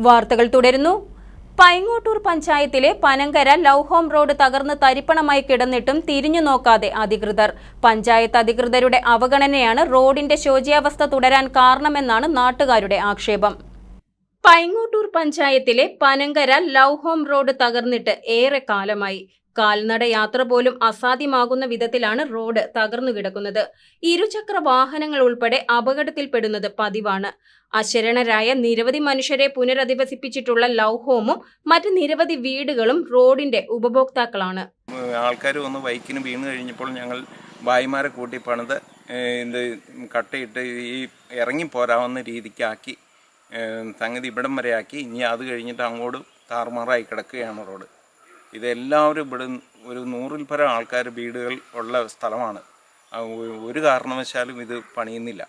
വാർത്തകൾ തുടരുന്നു. പൈങ്ങോട്ടൂർ പഞ്ചായത്തിലെ പനങ്കര ലവ് ഹോം റോഡ് തകർന്ന് തരിപ്പണമായി കിടന്നിട്ടും തിരിഞ്ഞു നോക്കാതെ അധികൃതർ. പഞ്ചായത്ത് അധികൃതരുടെ അവഗണനയാണ് റോഡിന്റെ ശോചിയാവസ്ഥ തുടരാൻ കാരണമെന്നാണ് നാട്ടുകാരുടെ ആക്ഷേപം. പൈങ്ങോട്ടൂർ പഞ്ചായത്തിലെ പനങ്കര ലവ് ഹോം റോഡ് തകർന്നിട്ട് ഏറെ കാലമായി. കാൽനട യാത്ര പോലും അസാധ്യമാകുന്ന വിധത്തിലാണ് റോഡ് തകർന്നു കിടക്കുന്നത്. ഇരുചക്ര വാഹനങ്ങൾ ഉൾപ്പെടെ അപകടത്തിൽപ്പെടുന്നത് പതിവാണ്. അശരണരായ നിരവധി മനുഷ്യരെ പുനരധിവസിപ്പിച്ചിട്ടുള്ള ലവ് ഹോമും മറ്റ് നിരവധി വീടുകളും റോഡിന്റെ ഉപഭോക്താക്കളാണ്. ആൾക്കാർ വന്ന് ബൈക്കിന് വീണ് കഴിഞ്ഞപ്പോൾ ഞങ്ങൾ ഭായിമാരെ കൂട്ടി പണിത് ഇത് കട്ടയിട്ട് ഈ ഇറങ്ങി പോരാവുന്ന രീതിക്കാക്കി സംഗതി ഇവിടം വരെ ആക്കി. ഇനി അത് കഴിഞ്ഞിട്ട് അങ്ങോട്ട് താറുമാറായി കിടക്കുകയാണ് റോഡ്. ഇതെല്ലാവരും ഇവിടെ ഒരു നൂറിൽ പരം ആൾക്കാർ വീടുകൾ ഉള്ള സ്ഥലമാണ്. ഒരു കാരണവശാലും ഇത് പണിയുന്നില്ല.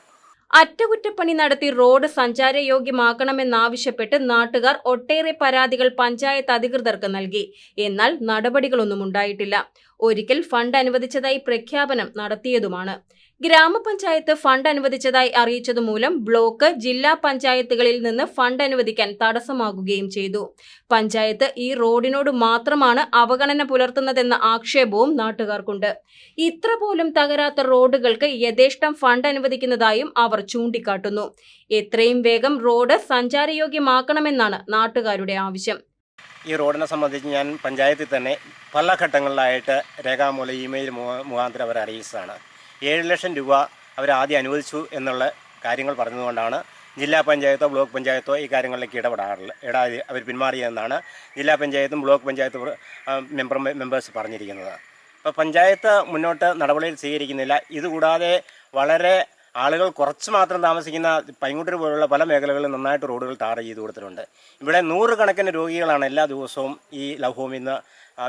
അറ്റകുറ്റപ്പണി നടത്തി റോഡ് സഞ്ചാരയോഗ്യമാക്കണമെന്നാവശ്യപ്പെട്ട് നാട്ടുകാർ ഒട്ടേറെ പരാതികൾ പഞ്ചായത്ത് അധികൃതർക്ക് നൽകി. എന്നാൽ നടപടികളൊന്നും ഉണ്ടായിട്ടില്ല. ഒരിക്കൽ ഫണ്ട് അനുവദിച്ചതായി പ്രഖ്യാപനം നടത്തിയതുമാണ്. ഗ്രാമപഞ്ചായത്ത് ഫണ്ട് അനുവദിച്ചതായി അറിയിച്ചതുമൂലം ബ്ലോക്ക് ജില്ലാ പഞ്ചായത്തുകളിൽ നിന്ന് ഫണ്ട് അനുവദിക്കാൻ തടസ്സമാകുകയും ചെയ്തു. പഞ്ചായത്ത് ഈ റോഡിനോട് മാത്രമാണ് അവഗണന പുലർത്തുന്നതെന്ന ആക്ഷേപവും നാട്ടുകാർക്കുണ്ട്. ഇത്ര പോലും തകരാത്ത റോഡുകൾക്ക് യഥേഷ്ടം ഫണ്ട് അനുവദിക്കുന്നതായും അവർ ചൂണ്ടിക്കാട്ടുന്നു. എത്രയും വേഗം റോഡ് സഞ്ചാരയോഗ്യമാക്കണമെന്നാണ് നാട്ടുകാരുടെ ആവശ്യം. ഈ റോഡിനെ സംബന്ധിച്ച് ഞാൻ പഞ്ചായത്തിൽ തന്നെ പല ഘട്ടങ്ങളിലായിട്ട് രേഖാമൂലം ഇമെയിൽ മുഖ- മുഖാന്തരം അവരെ അറിയിച്ചതാണ്. ഏഴ് ലക്ഷം രൂപ അവർ ആദ്യം അനുവദിച്ചു എന്നുള്ള കാര്യങ്ങൾ പറഞ്ഞതുകൊണ്ടാണ് ജില്ലാ പഞ്ചായത്തോ ബ്ലോക്ക് പഞ്ചായത്തോ ഈ കാര്യങ്ങളിലേക്ക് ഇടപെടാറില്ല ഇടാ അവർ പിന്മാറിയതെന്നാണ് ജില്ലാ പഞ്ചായത്തും ബ്ലോക്ക് പഞ്ചായത്ത് മെമ്പർ മെമ്പേഴ്സ് പറഞ്ഞിരിക്കുന്നത്. അപ്പോൾ പഞ്ചായത്ത് മുന്നോട്ട് നടപടികൾ സ്വീകരിക്കുന്നില്ല. ഇതുകൂടാതെ വളരെ ആളുകൾ കുറച്ച് മാത്രം താമസിക്കുന്ന പൈങ്കുട്ടി പോലുള്ള പല മേഖലകളിലും നന്നായിട്ട് റോഡുകൾ ടാർ ചെയ്ത് കൊടുത്തിട്ടുണ്ട്. ഇവിടെ നൂറുകണക്കിന് രോഗികളാണ് എല്ലാ ദിവസവും ഈ ലവ് ഹോമിൽ നിന്ന്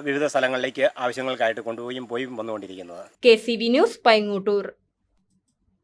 വിവിധ സ്ഥലങ്ങളിലേക്ക് ആവശ്യങ്ങൾക്കായിട്ട് കൊണ്ടുപോയും പോയി വന്നുകൊണ്ടിരിക്കുന്നത്. K C V news Paingottoor.